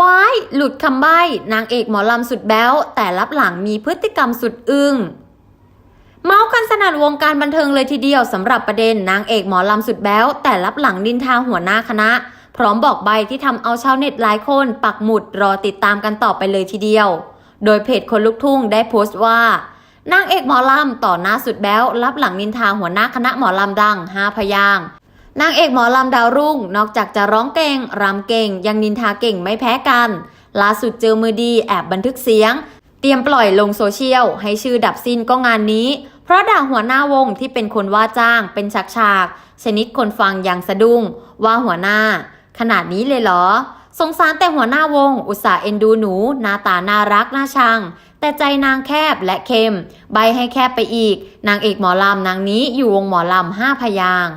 ว้าย หลุดคำใบ้ นางเอกหมอลำสุดแบ๊วแต่รับหลังมีพฤติกรรมสุดอึง้งเมาส์กันสนั่นวงการบันเทิงเลยทีเดียวสำหรับประเด็นนางเอกหมอลำสุดแบ๊วแต่รับหลังนินทาหัวหน้าคณะ พร้อมบอกใบที่ทำเอาชาวเน็ตหลายคน ปักหมุดรอติดตามกันต่อไปเลยทีเดียว โดยเพจคนลุกทุ่งได้โพสต์ว่านางเอกหมอลำต่อหน้าสุดแบ๊วรับหลังนินทาหัวหน้าคณะหมอลำดังห้าพยาง นางเอกหมอลำดาวรุ่ง นอกจากจะร้องเก่งรำเก่ง ยังนินทาเก่งไม่แพ้กัน ล่าสุดเจอมือดีแอบบันทึกเสียง เตรียมปล่อยลงโซเชียล ให้ชื่อดับสิ้นก็งานนี้ เพราะด่าหัวหน้าวงที่เป็นคนว่าจ้างเป็นฉากฉากชนิดคนฟังยังสะดุ้ง ว่าหัวหน้า ขนาดนี้เลยเหรอ สงสารแต่หัวหน้าวง อุตส่าห์เอ็นดูหนู หน้าตาน่ารักน่าชัง แต่ใจนางแคบและเค็ม ใบให้แคบไปอีก นางเอกหมอลำนางนี้อยู่วงหมอลำห้าพยาง